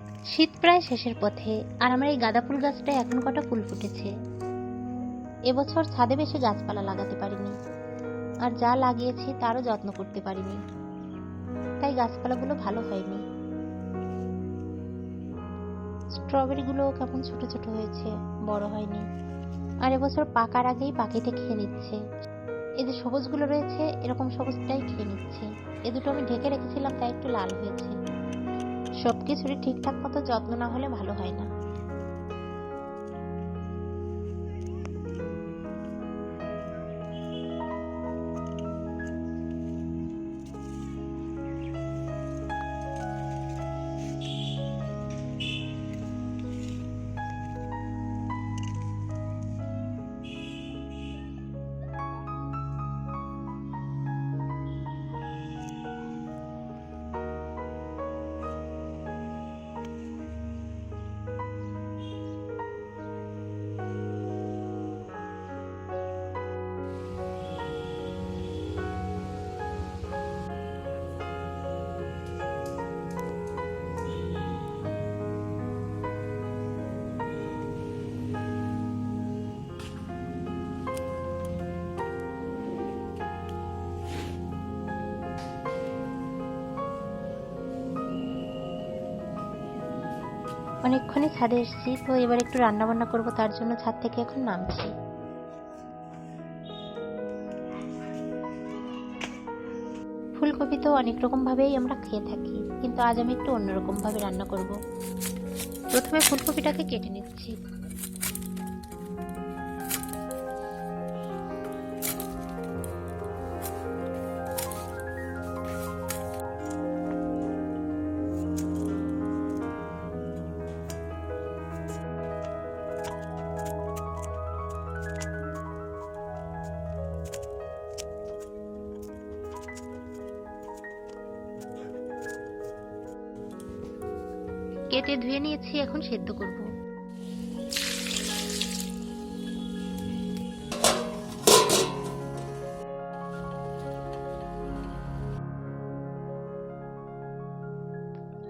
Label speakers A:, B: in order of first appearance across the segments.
A: শীত প্রায় শেষের পথে, আর আমার এই গাঁদা ফুল গাছটায় এখন কটা ফুল ফুটেছে। এবছর ছাদে বেশি গাছপালা লাগাতে পারিনি, আর যা লাগিয়েছি তারও যত্ন করতে পারিনি। তাই গাছপালাগুলো ভালো হয়নি। স্ট্রবেরিগুলো কেমন ছোট ছোট হয়েছে, বড় হয়নি। আর এবছর পাকার আগেই পাখিতে খেয়ে নিচ্ছে। এই যে সবুজগুলো রয়েছে, এরকম সবুজটাই খেয়ে নিচ্ছে। এ দুটো আমি ঢেকে রেখেছিলাম, তাই একটু লাল হয়েছে। সবকিছুরই ঠিকঠাক মতো যত্ন না হলে ভালো হয় না। অনেকক্ষণই ছাদে এসেছি, তো এবার একটু রান্নাবান্না করব, তার জন্য ছাদ থেকে এখন নামছি। ফুলকপি তো অনেক রকমভাবেই আমরা খেয়ে থাকি, কিন্তু আজ আমি একটু অন্যরকম ভাবে রান্না করব। প্রথমে ফুলকপিটাকে কেটে নিচ্ছি। কেটে ধুয়ে নিয়েছি এখন সেদ্ধ করব।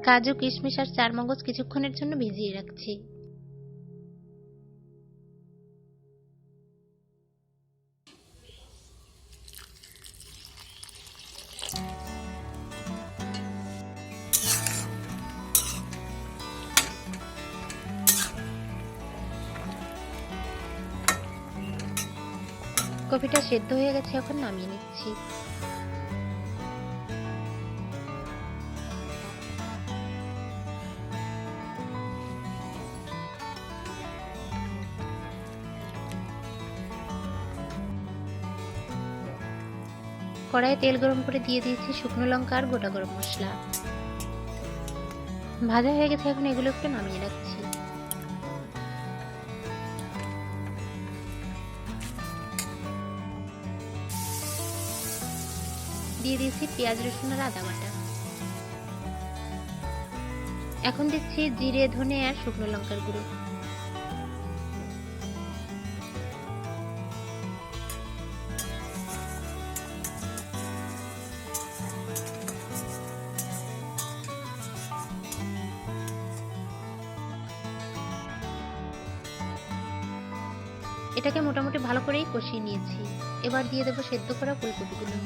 A: কাজু কিশমিশ আর চারমগজ কিছুক্ষণের জন্য ভিজিয়ে রাখছি। কফিটা সেদ্ধ হয়ে গেছে, এখন নামিয়ে নিচ্ছি। কড়াইয়ে তেল গরম করে দিয়ে দিয়েছি শুকনো লঙ্কা আর গোটা গরম মশলা। ভাজা হয়ে গেছে, এখন এগুলো একটু নামিয়ে রাখছি। দিয়ে দিয়েছি পেঁয়াজ, রসুন আর আদা বাটা। এখন দিচ্ছি জিরে, ধনে আর শুকনো লঙ্কার গুঁড়ো। এটাকে মোটামুটি ভালো করেই কষিয়ে নিয়েছি। এবার দিয়ে দেবো সেদ্ধ করা ফুলকপিগুলো।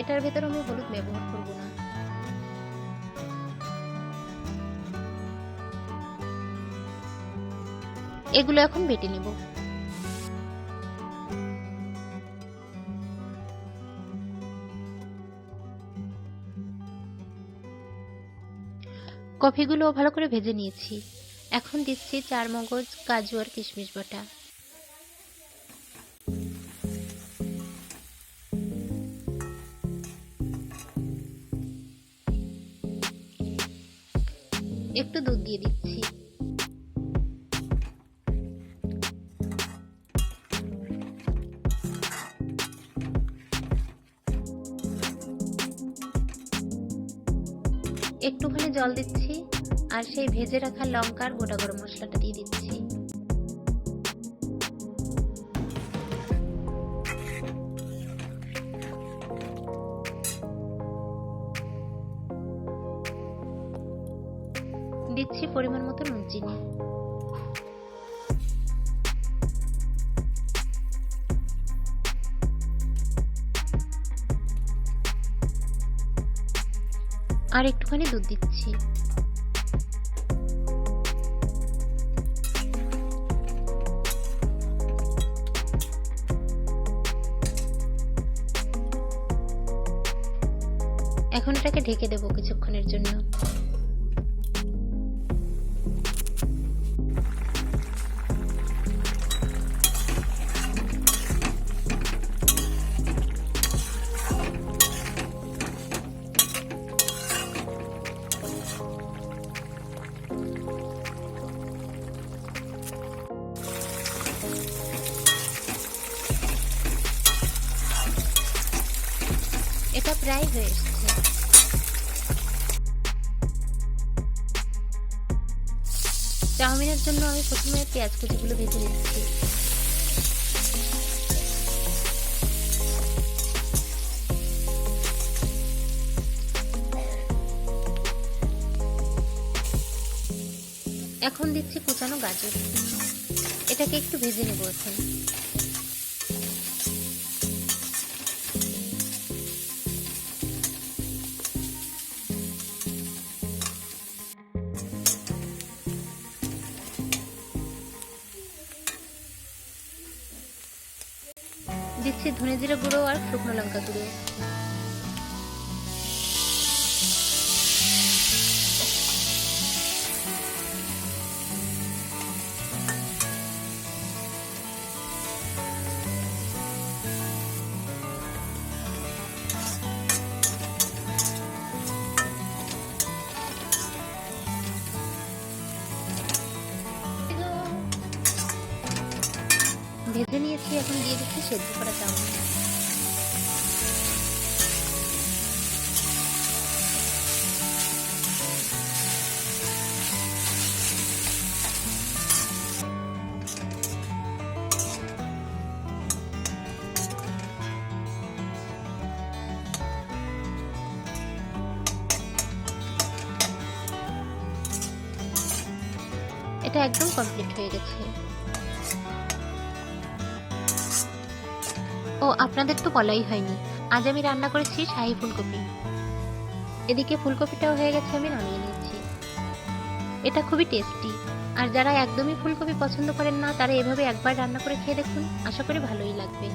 A: এটার ভেতর আমি হলুদ ব্যবহার করব না। এগুলো এখন বেটে নেব। কফিগুলো ভালো করে ভেজে নিয়েছি। এখন দিচ্ছি চার মগজ কাজু আর কিশমিশ বাটা। একটু দুধ দিয়ে দিচ্ছি। একটুখানি জল দিচ্ছি, আর সেই ভেজে রাখা লঙ্কার গোটা গরম মশলাটা দিয়ে দিচ্ছি। দিচ্ছি পরিমাণ মতো নুন চিনি আর একটুখানি দুধ দিচ্ছি। এখন এটাকে ঢেকে দেবো কিছুক্ষণের জন্য। চাউমিনের জন্য আমি প্রথমে পেঁয়াজ কুচিগুলো ভেজে নিচ্ছি। এখন দিচ্ছি কুচানো গাজর। এটাকে একটু ভেজে নেব এখন। দিচ্ছি ধনে জিরে গুঁড়ো আর শুকনো লঙ্কা গুঁড়ো। ভেজে নিয়েছি এখন দিয়ে দিচ্ছি সেদ্ধ করা চাউমিন। এটা একদম কমপ্লিট হয়ে গেছে। ও আপনাদের তো বলাই হয়নি। আজ আমি রান্না করেছি শাহি ফুলকপি। এদিকে ফুলকপিটাও হয়ে গেছে আমি নামিয়ে নিচ্ছি। এটা খুবই টেস্টি। আর যারা একদমই ফুলকপি পছন্দ করেন না, তারা এভাবে একবার রান্না করে খেয়ে দেখুন। আশা করি ভালোই লাগবে।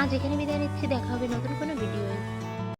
A: আজ এখানে বিদায় নিচ্ছি। দেখা হবে নতুন কোনো ভিডিও